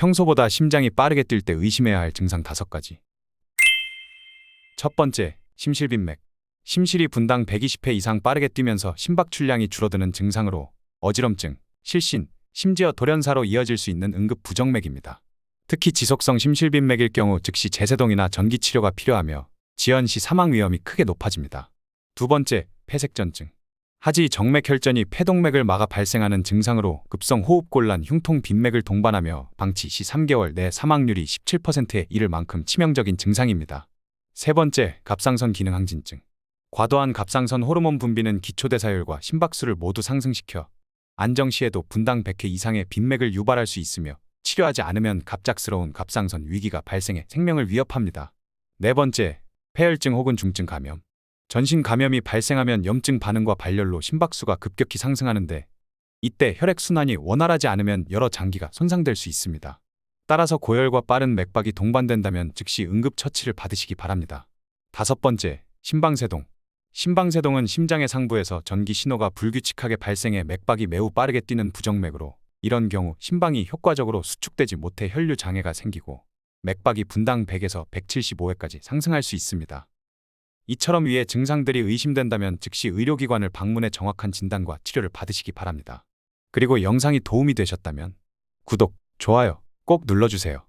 평소보다 심장이 빠르게 뛸 때 의심해야 할 증상 5가지. 첫 번째, 심실빈맥. 심실이 분당 120회 이상 빠르게 뛰면서 심박 출량이 줄어드는 증상으로 어지럼증, 실신, 심지어 돌연사로 이어질 수 있는 응급 부정맥입니다. 특히 지속성 심실빈맥일 경우 즉시 제세동이나 전기 치료가 필요하며 지연 시 사망 위험이 크게 높아집니다. 두 번째, 폐색전증. 하지 정맥 혈전이 폐동맥을 막아 발생하는 증상으로 급성 호흡곤란, 흉통, 빈맥을 동반하며 방치 시 3개월 내 사망률이 17%에 이를 만큼 치명적인 증상입니다. 세 번째, 갑상선 기능 항진증. 과도한 갑상선 호르몬 분비는 기초대사율과 심박수를 모두 상승시켜 안정 시에도 분당 100회 이상의 빈맥을 유발할 수 있으며 치료하지 않으면 갑작스러운 갑상선 위기가 발생해 생명을 위협합니다. 네 번째, 폐혈증 혹은 중증 감염. 전신 감염이 발생하면 염증 반응과 발열로 심박수가 급격히 상승하는데 이때 혈액순환이 원활하지 않으면 여러 장기가 손상될 수 있습니다. 따라서 고열과 빠른 맥박이 동반된다면 즉시 응급 처치를 받으시기 바랍니다. 다섯 번째, 심방세동. 심방세동은 심장의 상부에서 전기 신호가 불규칙하게 발생해 맥박이 매우 빠르게 뛰는 부정맥으로 이런 경우 심방이 효과적으로 수축되지 못해 혈류 장애가 생기고 맥박이 분당 100에서 175회까지 상승할 수 있습니다. 이처럼 위의 증상들이 의심된다면 즉시 의료기관을 방문해 정확한 진단과 치료를 받으시기 바랍니다. 그리고 영상이 도움이 되셨다면 구독, 좋아요 꼭 눌러주세요.